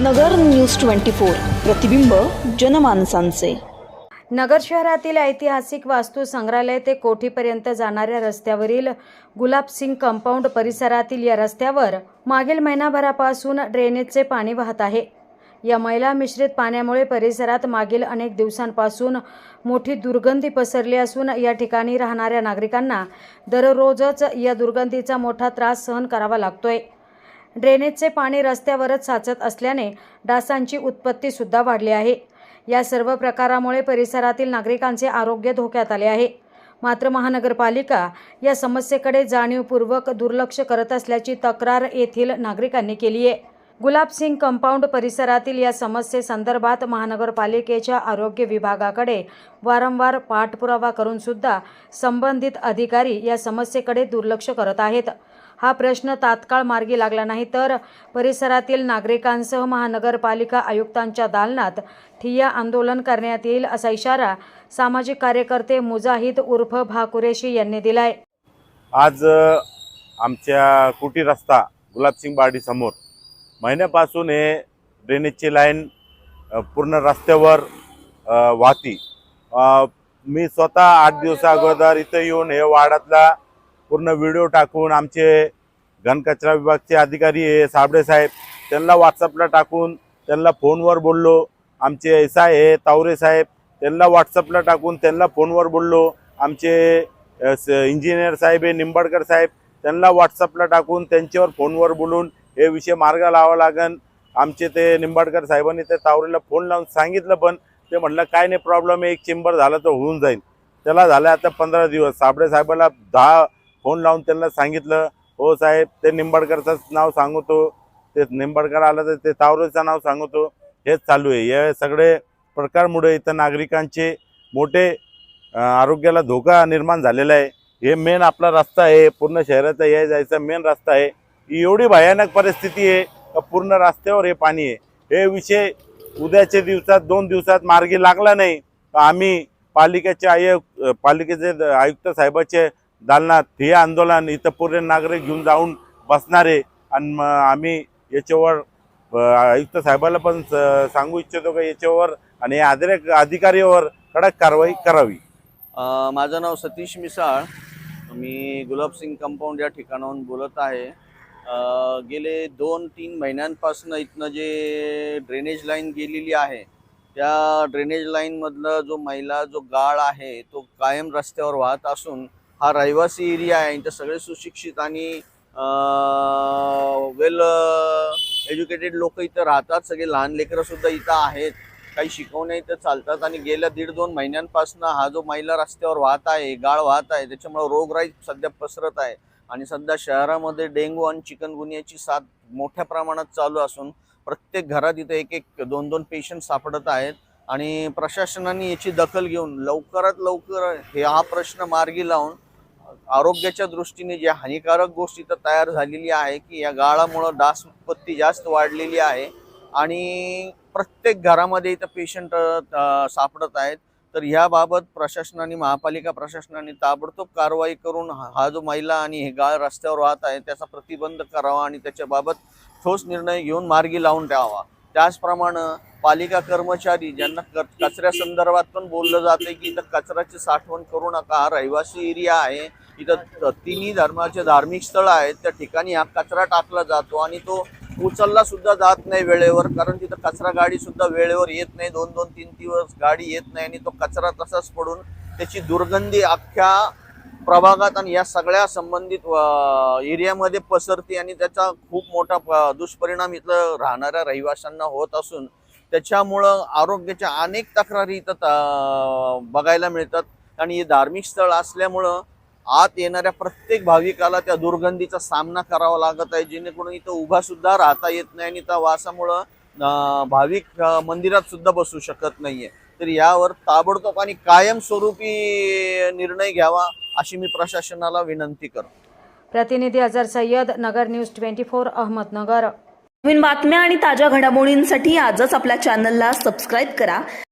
नगर news twenty four प्रतिबिंब जनमानसांचे. नगर शहरातील ऐतिहासिक वास्तू संग्रहालय ते कोठीपर्यंत जाणाऱ्या रस्त्यावरील गुलाबसिंग कंपाऊंड परिसरातील या रस्त्यावर मागील महिनाभरापासून ड्रेनेजचे पाणी वाहत आहे. या मैला मिश्रित पाण्यामुळे परिसरात मागील अनेक दिवसांपासून मोठी दुर्गंधी पसरली असून या ठिकाणी राहणाऱ्या नागरिकांना दररोजच या दुर्गंधीचा मोठा त्रास सहन करावा लागतोय. ड्रेनेजचे पाणी रस्त्यावरच साचत असल्याने डासांची उत्पत्ती सुद्धा वाढली आहे. या सर्व प्रकारामुळे परिसरातील नागरिकांचे आरोग्य धोक्यात आले आहे. मात्र महानगरपालिका या समस्येकडे जाणीवपूर्वक दुर्लक्ष करत असल्याची तक्रार येथील नागरिकांनी केली आहे. गुलाबसिंग कंपाऊंड परिसरातील या समस्येसंदर्भात महानगरपालिकेच्या आरोग्य विभागाकडे वारंवार पाठपुरावा करूनसुद्धा संबंधित अधिकारी या समस्येकडे दुर्लक्ष करत आहेत. हा प्रश्न तात्काळ मार्गी लागला नाही तर परिसरातील नागरिकांसह महानगरपालिका आयुक्तांच्या दालनात ठिय्या आंदोलन करण्यात येईल असा इशारा सामाजिक कार्यकर्ते मुजाहिद उर्फ भाकुरेशी यांनी दिलाय. आज आमच्या कुटी रस्ता गुलाबसिंग बाडी समोर महिन्यापासून हे ड्रेनेजची लाईन पूर्ण रस्त्यावर वाहती. मी स्वतः आठ दिवसा अगोदर इथं येऊन हे वाडातला पूर्ण व्हिडिओ टाकून आमचे घनकचरा विभागचे अधिकारी हे साबळे साहेब त्यांना व्हॉट्सअपला टाकून त्यांना फोनवर बोललो. आमचे एस हे तावरे साहेब त्यांना व्हॉट्सअपला टाकून त्यांना फोनवर बोललो. आमचे स- इंजिनियर साहेब हे निंबाडकर साहेब त्यांना व्हॉट्सअपला टाकून त्यांच्यावर फोनवर बोलून हे विषय मार्ग लावा लागन. आमचे ते निंबाडकर साहेबांनी ते तावरेला फोन लावून सांगितलं पण ते म्हटलं काय नाही प्रॉब्लेम आहे. एक चेंबर झाला तर होऊन जाईल. त्याला झालं आता पंधरा दिवस. साबळे साहेबाला दहा फोन लावून त्यांना सांगितलं हो साहेब ते निंबाडकरचं नाव सांगतो. ते निंबाडकर आलं तर ते तावरेचं नाव सांगतो. हेच चालू आहे. या सगळे प्रकारमुळे इथं नागरिकांचे मोठे आरोग्याला धोका निर्माण झालेला आहे. हे मेन आपला रस्ता आहे. पूर्ण शहराचा या जायचा मेन रस्ता आहे. एवढी भयानक परिस्थिती आहे पूर्ण रस्त्यावर हे पाणी आहे. हे विषय उद्याच्या दिवसात दोन दिवसात मार्गी लागला नाही. तर आम्ही पालिकेचे आयुक्त पालिकेचे द- आयुक्त साहेबाचे दालनात हे आंदोलन इथं पूर्ण नागरिक घेऊन जाऊन बसणारे आणि मग आम्ही याच्यावर आयुक्त साहेबाला पण स- सांगू इच्छितो का याच्यावर आणि आदरे अधिकारीवर कडक कारवाई करावी. माझं नाव सतीश मिसाळ. मी गुलाबसिंग कंपाऊंड या ठिकाणाहून बोलत आहे. गेले दोन तीन महिन्यांपासून इथनं जे ड्रेनेज लाईन गेलेली आहे त्या ड्रेनेज लाईनमधलं जो मैला जो गाळ आहे तो कायम रस्त्यावर वाहत असून हा रहिवासी एरिया आहे. इथं सगळे सुशिक्षित आणि वेल एज्युकेटेड लोक इथं राहतात. सगळे लहान लेकरंसुद्धा इथं आहेत. काही शिकवण्या तर चालतात. आणि गेल्या दीड दोन महिन्यांपासून हा जो मैला रस्त्यावर वाहत आहे गाळ वाहत आहे त्याच्यामुळे रोगराई सध्या पसरत आहे. आणि सध्या शहरामध्ये डेंगू आणि चिकनगुनियाची साथ मोठ्या प्रमाणात चालू असून प्रत्येक घरात इथं एक एक दोन दोन पेशंट सापडत आहेत. आणि प्रशासनाने याची दखल घेऊन लवकरात लवकर हे हा प्रश्न मार्गी लावून आरोग्याच्या दृष्टीने जे हानिकारक गोष्ट इथं तयार झालेली आहे की या गाळामुळं डास उत्पत्ती जास्त वाढलेली आहे. आणि प्रत्येक घरामध्ये इथं पेशंट सापडत आहेत. तर ह्याबाबत प्रशासनाने महापालिका प्रशासनाने ताबडतोब कारवाई करून हा जो महिला आणि हे गाळ रस्त्यावर वाहत आहे त्याचा प्रतिबंध करावा आणि त्याच्याबाबत ठोस निर्णय घेऊन मार्गी लावून ठेवावा त्याचप्रमाणे पालिका कर्मचारी ज्यांना क कचऱ्या संदर्भात पण बोललं जाते की इथं कचऱ्याची साठवण करू नका हा रहिवासी एरिया आहे इथं तिन्ही धर्माचे धार्मिक स्थळ आहेत त्या ठिकाणी हा कचरा टाकला जातो आणि तो उचलला सुद्धा जात नाही वेळेवर कारण तिथं कचरा गाडी सुद्धा वेळेवर येत नाही. दोन दोन तीन दिवस गाडी येत नाही आणि तो कचरा तसाच पडून त्याची दुर्गंधी अख्ख्या प्रभागात आणि या सगळ्या संबंधित एरियामध्ये पसरते आणि त्याचा खूप मोठा प- दुष्परिणाम इथलं राहणाऱ्या रहिवाशांना होत असून त्याच्यामुळं आरोग्याच्या अनेक तक्रारी इथं त- बघायला मिळतात. आणि हे धार्मिक स्थळ असल्यामुळं आत येणाऱ्या प्रत्येक भाविकाला त्या दुर्गंधीचा सामना करावा लागत आहे. जेणेकरून इथं उभा सुद्धा राहता येत नाही आणि त्या वासामुळं भाविक मंदिरात सुद्धा बसू शकत नाहीये. तर यावर ताबडतोब आणि कायमस्वरूपी निर्णय घ्यावा अशी मी प्रशासनाला विनंती करतो. प्रतिनिधी Azhar Sayyad Nagar news twenty four Ahmednagar. नवीन बातम्या आणि ताज्या घडामोडींसाठी आजच आपल्या चॅनलला सबस्क्राईब करा.